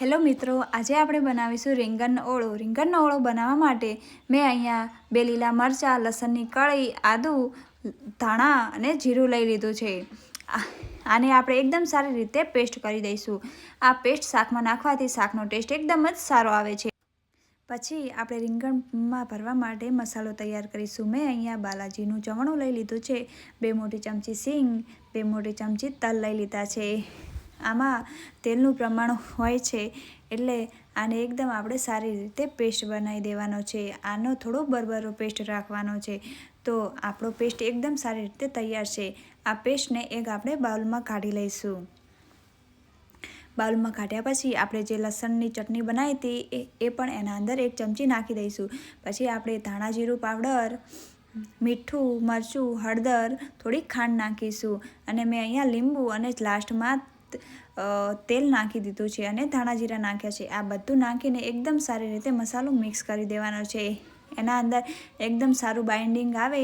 Hello મિત્રો, આજે આપણે બનાવીશું રીંગણનો ઓળો. રીંગણનો ઓળો બનાવવા માટે મેં અહીંયા બે લીલા મરચાં, લસણની કળી, આદું, ધાણા અને જીરું લઈ લીધું છે. આને આપણે એકદમ સારી રીતે પેસ્ટ કરી દઈશું. આ પેસ્ટ શાકમાં નાખવાથી શાકનો ટેસ્ટ એકદમ જ સારો આવે છે. પછી આપણે રીંગણમાં ભરવા માટે મસાલો તૈયાર કરીશું. મેં અહીંયા બાલાજીનું ચવણું લઈ લીધું છે, બે મોટી ચમચી સિંગ, બે મોટી ચમચી તલ લઈ લીધા છે. આમાં તેલનું પ્રમાણ હોય છે એટલે આને એકદમ આપણે સારી રીતે પેસ્ટ બનાવી દેવાનો છે. આનો થોડો બરબરો પેસ્ટ રાખવાનો છે. તો આપણો પેસ્ટ એકદમ સારી રીતે તૈયાર છે. આ પેસ્ટને એક આપણે બાઉલમાં કાઢી લઈશું. બાઉલમાં કાઢ્યા પછી આપણે જે લસણની ચટણી બનાવી હતી એ પણ એના અંદર એક ચમચી નાખી દઈશું. પછી આપણે ધાણા જીરું પાવડર, મીઠું, મરચું, હળદર થોડીક ખાંડ નાખીશું. અને મેં અહીંયા લીંબુ અને લાસ્ટમાં તેલ નાખી દીધું છે અને ધાણા જીરા નાખ્યા છે. આ બધું નાખીને એકદમ સારી રીતે મસાલો મિક્સ કરી દેવાનો છે. એના અંદર એકદમ સારું બાઇન્ડિંગ આવે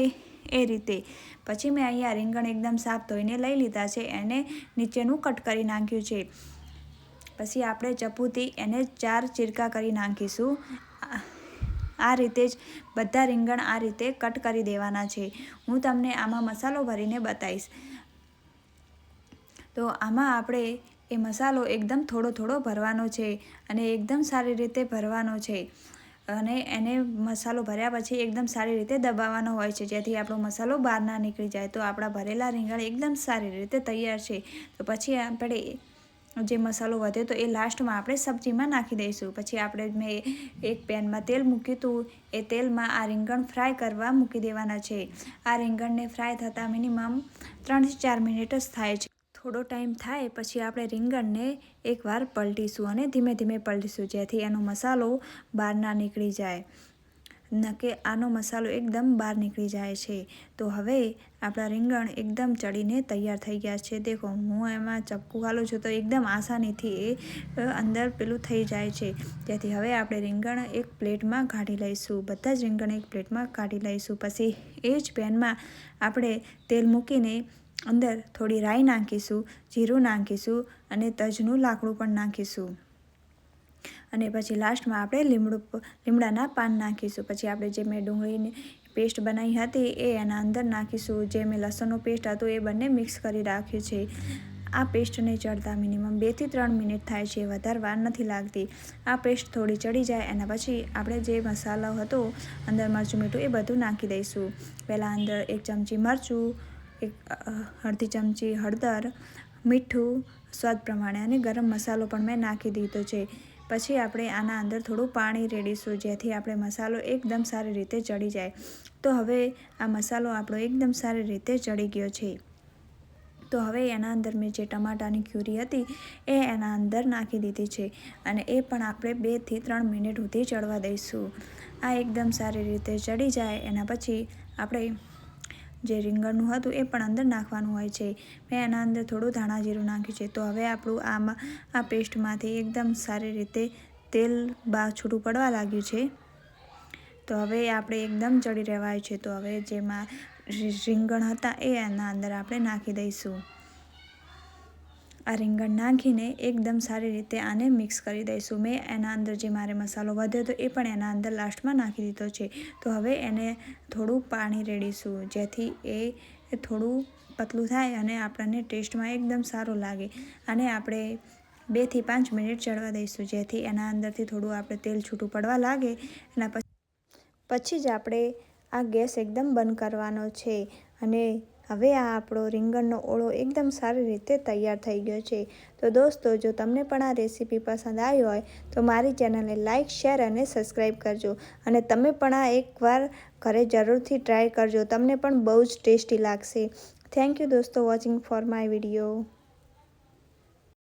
એ રીતે. પછી મેં અહીંયા રીંગણ એકદમ સાફ ધોઈને લઈ લીધા છે એને નીચેનું કટ કરી નાખ્યું છે. પછી આપણે ચપ્પુથી એને ચાર ચીરકા કરી નાખીશું. આ રીતે જ બધા રીંગણ આ રીતે કટ કરી દેવાના છે. હું તમને આમાં મસાલો ભરીને બતાવીશ. તો આમાં આપણે એ મસાલો એકદમ થોડો થોડો ભરવાનો છે અને એકદમ સારી રીતે ભરવાનો છે. અને એને મસાલો ભર્યા પછી એકદમ સારી રીતે દબાવવાનો હોય છે. જેથી આપણો મસાલો બહાર ના નીકળી જાય. તો આપણા ભરેલા રીંગણ એકદમ સારી રીતે તૈયાર છે. તો પછી આપણે જે મસાલો વધે તો એ લાસ્ટમાં આપણે સબ્જીમાં નાખી દઈશું. પછી આપણે મેં એક પેનમાં તેલ મૂક્યું હતું. એ તેલમાં આ રીંગણ ફ્રાય કરવા મૂકી દેવાના છે. આ રીંગણને ફ્રાય થતાં મિનિમમ ત્રણથી ચાર મિનિટ જ થાય છે. થોડો ટાઈમ થાય પછી આપણે રીંગણને એકવાર પલટીશું અને ધીમે ધીમે પલટીશું જેથી એનો મસાલો બહાર ના નીકળી જાય. ન કે આનો મસાલો એકદમ બહાર નીકળી જાય છે. તો હવે આપણા રીંગણ એકદમ ચડીને તૈયાર થઈ ગયા છે. દેખો, હું એમાં ચપકું ગાલું છું તો એકદમ આસાનીથી એ અંદર પેલું થઈ જાય છે. જેથી હવે આપણે રીંગણ એક પ્લેટમાં કાઢી લઈશું. બધા જ રીંગણ એક પ્લેટમાં કાઢી લઈશું. પછી એ જ પેનમાં આપણે તેલ મૂકીને અંદર થોડી રાઈ નાખીશું, જીરું નાખીશું અને તજનું લાકડું પણ નાખીશું. અને પછી લાસ્ટમાં આપણે લીમડું લીમડાના પાન નાખીશું. પછી આપણે જે મેં ડુંગળીની પેસ્ટ બનાવી હતી એ એના અંદર નાખીશું. જે મેં લસણનો પેસ્ટ હતો એ બંને મિક્સ કરી રાખ્યું છે. આ પેસ્ટને ચડતા મિનિમમ બેથી ત્રણ મિનિટ થાય છે, વધારે વાર નથી લાગતી. આ પેસ્ટ થોડી ચડી જાય, એના પછી આપણે જે મસાલો હતો, અંદર મરચું મીઠું એ બધું નાખી દઈશું. પહેલાં અંદર એક ચમચી મરચું એક અડધી ચમચી હળદર, મીઠું, સ્વાદ પ્રમાણે અને ગરમ મસાલો પણ મેં નાખી દીધો છે. પછી આપણે આના અંદર થોડું પાણી રેડીશું, જેથી આપણે મસાલો એકદમ સારી રીતે ચડી જાય. તો હવે આ મસાલો આપણો એકદમ સારી રીતે ચડી ગયો છે. તો હવે એના અંદર મેં જે ટમાટાની ક્યુરી હતી, એ એના અંદર નાખી દીધી છે અને એ પણ આપણે બેથી ત્રણ મિનિટ સુધી ચડવા દઈશું. આ એકદમ સારી રીતે ચડી જાય, એના પછી આપણે જે રીંગણનું હતું એ પણ અંદર નાખવાનું હોય છે. મેં એના અંદર થોડું ધાણા જીરું નાખ્યું છે. તો હવે આપણું આમાં, આ પેસ્ટમાંથી એકદમ સારી રીતે તેલ બહાર છૂટું પડવા લાગ્યું છે. તો હવે આપણે એકદમ ચડી રહેવાય છે. તો હવે જેમાં રીંગણ હતા એ એના અંદર આપણે નાખી દઈશું. આ રીંગણ નાખીને એકદમ સારી રીતે આને મિક્સ કરી દઈશું. મેં એના અંદર જે મારે મસાલો વધ્યો હતો એ પણ એના અંદર લાસ્ટમાં નાખી દીધો છે. તો હવે એને થોડું પાણી રેડીશું, જેથી એ થોડું પતલું થાય અને આપણને ટેસ્ટમાં એકદમ સારું લાગે. અને આપણે બેથી પાંચ મિનિટ ચડવા દઈશું, જેથી એના અંદરથી થોડું આપણે તેલ છૂટું પડવા લાગે. એના પછી પછી જ આપણે આ ગેસ એકદમ બંધ કરવાનો છે અને હવે આ આપણો રીંગણનો ઓળો એકદમ સારી રીતે તૈયાર થઈ ગયો છે. તો દોસ્તો, જો તમને પણ આ રેસીપી પસંદ આવી હોય, તો મારી ચેનલને લાઇક શેર અને સબસ્ક્રાઈબ કરજો. અને તમે પણ આ એકવાર ઘરે જરૂરથી ટ્રાય કરજો. તમને પણ બહુ જ ટેસ્ટી લાગશે. થેન્ક યુ દોસ્તો વોચિંગ ફોર માય વીડિયો.